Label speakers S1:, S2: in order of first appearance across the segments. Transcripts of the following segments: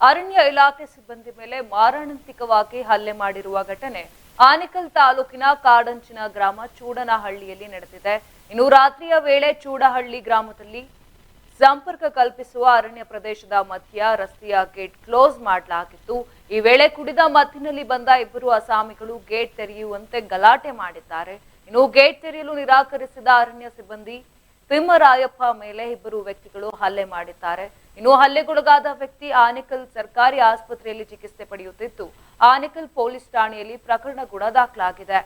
S1: ಅರಣ್ಯ ಇಲಾಖೆ ಸಿಬ್ಬಂದಿ ಮೇಲೆ ಮಾರಣಾಂತಿಕವಾಗಿ ಹಲ್ಲೆ ಮಾಡಿರುವ ಘಟನೆ ಆನಿಕಲ್ ತಾಲೂಕಿನ ಕಾಡಂಚಿನ ಗ್ರಾಮ ಚೂಡನಹಳ್ಳಿಯಲ್ಲಿ ನಡೆದಿದೆ. ಇನ್ನು ರಾತ್ರಿಯ ವೇಳೆ ಚೂಡಹಳ್ಳಿ ಗ್ರಾಮದಲ್ಲಿ ಸಂಪರ್ಕ ಕಲ್ಪಿಸುವ ಅರಣ್ಯ ಪ್ರದೇಶದ ಮಧ್ಯ ರಸ್ತೆಯ ಗೇಟ್ ಕ್ಲೋಸ್ ಮಾಡಲಾಗಿತ್ತು. ಈ ವೇಳೆ ಕುಡಿದ ಮತ್ತಿನಲ್ಲಿ ಬಂದ ಇಬ್ಬರು ಅಸಾಮಿಗಳು ಗೇಟ್ ತೆರೆಯುವಂತೆ ಗಲಾಟೆ ಮಾಡಿದ್ದಾರೆ. ಇನ್ನು ಗೇಟ್ ತೆರೆಯಲು ನಿರಾಕರಿಸಿದ ಅರಣ್ಯ ಸಿಬ್ಬಂದಿ ತಿಮ್ಮರಾಯಪ್ಪ ಮೇಲೆ ಇಬ್ಬರು ವ್ಯಕ್ತಿಗಳು ಹಲ್ಲೆ ಮಾಡಿದ್ದಾರೆ. ಇನ್ನು ಹಲ್ಲೆಗೊಳಗಾದ ವ್ಯಕ್ತಿ ಆನೇಕಲ್ ಸರ್ಕಾರಿ ಆಸ್ಪತ್ರೆಯಲ್ಲಿ ಚಿಕಿತ್ಸೆ ಪಡೆಯುತ್ತಿದ್ದು, ಆನೇಕಲ್ ಪೊಲೀಸ್ ಠಾಣೆಯಲ್ಲಿ ಪ್ರಕರಣ ಕೂಡ ದಾಖಲಾಗಿದೆ.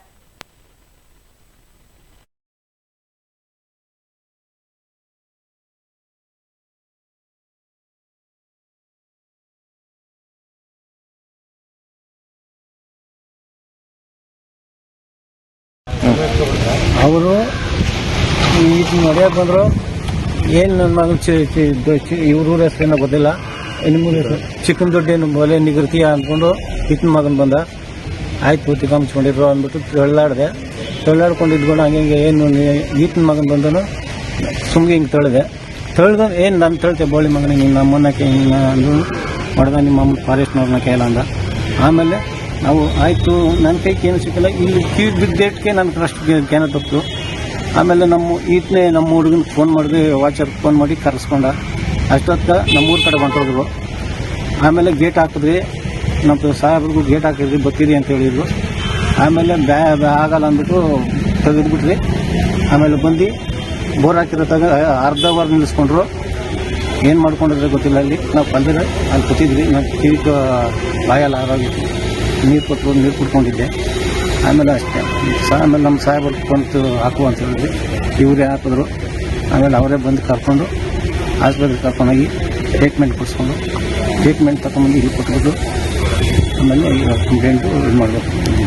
S2: ಅವರು ಈ ನಡೆಯಕ್ಕೆ ಬಂದರು. ಏನು ನನ್ನ ಮಗನ ಇವ್ರ ಊರ ಹೆಸರೇನೋ ಗೊತ್ತಿಲ್ಲ. ಚಿಕನ್ ಚಿಕ್ಕನ ದೊಡ್ಡೇನು ಮೊಲೆ ನಿಗರ್ತೀಯ ಅಂದ್ಕೊಂಡು ಇತ್ತ ಮಗನ ಬಂದ. ಆಯ್ತು ಪೂರ್ತಿ ಮುಚ್ಕೊಂಡಿದ್ರು ಅಂದ್ಬಿಟ್ಟು ತೊಳ್ಳಾಡಿದೆ. ತೊಳ್ಳಾಡ್ಕೊಂಡು ಇದ್ಕೊಂಡು ಹಂಗೆ ಹಿಂಗೆ ಏನು ಈತನ ಮಗನ ಬಂದನು. ಸುಮ್ಗೆ ಹಿಂಗೆ ತೊಳೆದೆ. ತೊಳೆದ ಏನು ನಾನು ತೊಳ್ತೆ ಬೋಳಿ ಮಗನಿಗೆ ಹಿಂಗೆ ನಮ್ಮನ್ನಕ್ಕೆ ಹಿಂಗೆ ಅಂದ್ರು ಹೊಡೆದ ನಿಮ್ಮ ಅಮ್ಮ ಫಾರೆಸ್ಟ್ನವ್ರನ್ನ ಕೇಳ ಅಂದ. ಆಮೇಲೆ ನಾವು ಆಯಿತು ನನ್ನ ಕೈಗೆ ಏನು ಸಿಕ್ಕಿಲ್ಲ. ಇಲ್ಲಿ ಕಿವಿ ಬಿದ್ದೇಟ್ಗೆ ನನ್ನ ಟ್ರಸ್ಟ್ ಕೇನ ತಪ್ಪು ಆಮೇಲೆ ನಮ್ಮ ಈತನೇ ನಮ್ಮ ಹುಡುಗನ ಫೋನ್ ಮಾಡಿದ್ವಿ ವಾಚರ್ ಫೋನ್ ಮಾಡಿ ಕರೆಸ್ಕೊಂಡ. ಅಷ್ಟೊತ್ತ ನಮ್ಮೂರ ಕಡೆ ಹೊಂಟೋದ್ರು ಆಮೇಲೆ ಗೇಟ್ ಹಾಕಿದ್ವಿ. ನಮ್ಮ ಸಾಹೇಬ್ರಿಗೂ ಗೇಟ್ ಹಾಕಿದ್ವಿ ಬತ್ತಿರಿ ಅಂತ ಹೇಳಿದ್ರು. ಆಮೇಲೆ ಬ್ಯಾ ಆಗಲ್ಲ ಅಂದ್ಬಿಟ್ಟು ತೆಗೆದ್ಬಿಟ್ರಿ ಆಮೇಲೆ ಬಂದು ಬೋರ್ ಹಾಕಿರೋ ತಗ, ಅರ್ಧ ಅವರ್ ನಿಲ್ಲಿಸ್ಕೊಂಡ್ರು. ಏನು ಮಾಡ್ಕೊಂಡಿದ್ರೆ ಗೊತ್ತಿಲ್ಲ ಅಲ್ಲಿ. ನಾವು ಬಂದರೆ, ಅಲ್ಲಿ ಕೂತಿದ್ವಿ. ನಾವು ಕಿವಿ ಬಾಯಲ್ಲ ಆರೋಗ್ಯ ನೀರು ಕೊಟ್ಟರು ನೀರು ಕುಡ್ಕೊಂಡಿದ್ದೆ. ಆಮೇಲೆ ಅಷ್ಟೇ. ಆಮೇಲೆ ನಮ್ಮ ಸಾಹೇಬರು ಕುಂತು ಹಾಕು ಅಂತ ಹೇಳಿದ್ವಿ. ಇವರೇ ಹಾಕಿದ್ರು. ಆಮೇಲೆ ಅವರೇ ಬಂದು ಕರ್ಕೊಂಡು ಆಸ್ಪತ್ರೆಗೆ ಕರ್ಕೊಂಡೋಗಿ ಟ್ರೀಟ್ಮೆಂಟ್ ಕೊಡಿಸ್ಕೊಂಡು ಟ್ರೀಟ್ಮೆಂಟ್ ತಗೊಂಬಂದು ಇಲ್ಲಿ ಕೊಟ್ಬಿಟ್ಟು ಆಮೇಲೆ ಈಗ ಕಂಪ್ಲೇಂಟು ಇದು ಮಾಡಬೇಕು.